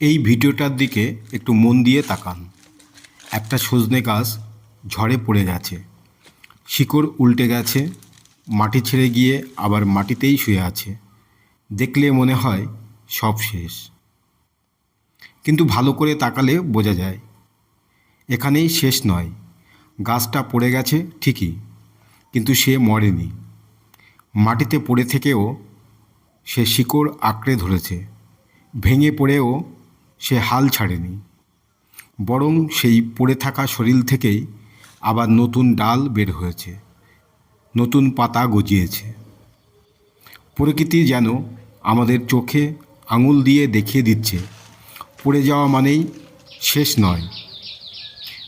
এই ভিডিওটার দিকে একটু মন দিয়ে তাকান। একটা সজনে গাছ ঝড়ে পড়ে গেছে। শিকড় উল্টে গেছে, মাটি ছেড়ে গিয়ে আবার মাটিতেই শুয়ে আছে। দেখলে মনে হয় সব শেষ। কিন্তু ভালো করে তাকালে বোঝা যায়, এখানেই শেষ নয়। গাছটা পড়ে গেছে ঠিকই, কিন্তু সে মরেনি। মাটিতে পড়ে থেকেও সে শিকড় আঁকড়ে ধরেছে। ভেঙে পড়েও সে হাল ছাড়েনি। বরং সেই পড়ে থাকা শরীর থেকেই আবার নতুন ডাল বের হয়েছে, নতুন পাতা গজিয়েছে। প্রকৃতি যেন আমাদের চোখে আঙুল দিয়ে দেখিয়ে দিচ্ছে, পড়ে যাওয়া মানেই শেষ নয়,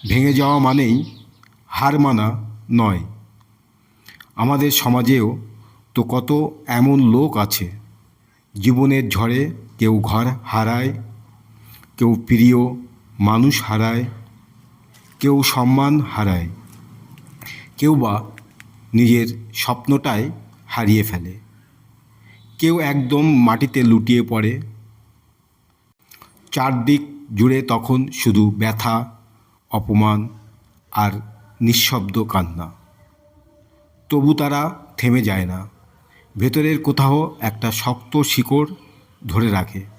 ভেঙে যাওয়া মানেই হার মানা নয়। আমাদের সমাজেও তো কত এমন লোক আছে, জীবনের ঝড়ে কেউ ঘর হারায় কেউ প্রিয় মানুষ হারায়, কেউ সম্মান হারায়, কেউ বা নিজের স্বপ্নটাই হারিয়ে ফেলে। কেউ একদম মাটিতে লুটিয়ে পড়ে। চারদিক জুড়ে তখন শুধু ব্যথা, অপমান আর নিঃশব্দ কান্না। তবু তারা থেমে যায় না। ভেতরের কোথাও একটা শক্ত শিকড় ধরে রাখে।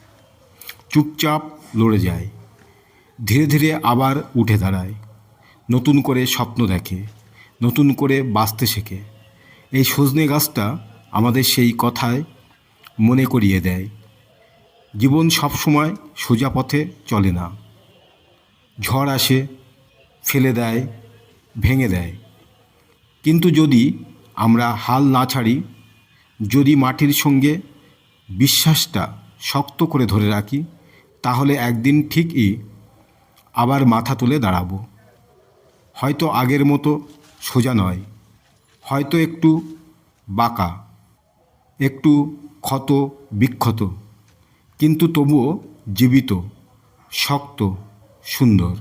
চুপচাপ লড়ে যায়। ধীরে ধীরে আবার উঠে দাঁড়ায়। নতুন করে স্বপ্ন দেখে, নতুন করে বাঁচতে শেখে। এই সজনে গাছটা আমাদের সেই কথায় মনে করিয়ে দেয়। জীবন সবসময় সোজা পথে চলে না। ঝড় আসে, ফেলে দেয়, ভেঙে দেয়। কিন্তু যদি আমরা হাল না ছাড়ি, যদি মাটির সঙ্গে বিশ্বাসটা শক্ত করে ধরে রাখি তাহলে একদিন ঠিকই আবার মাথা তুলে দাঁড়াবো। হয়তো আগের মতো সোজা নয়, হয়তো একটু বাঁকা, একটু ক্ষত বিক্ষত, কিন্তু তবুও জীবিত, শক্ত, সুন্দর।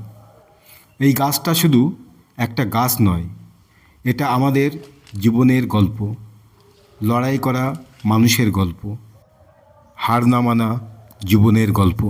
এই গাছটা শুধু একটা গাছ নয়, এটা আমাদের জীবনের গল্প, লড়াই করা মানুষের গল্প, হার না মানা জীবনের গল্প।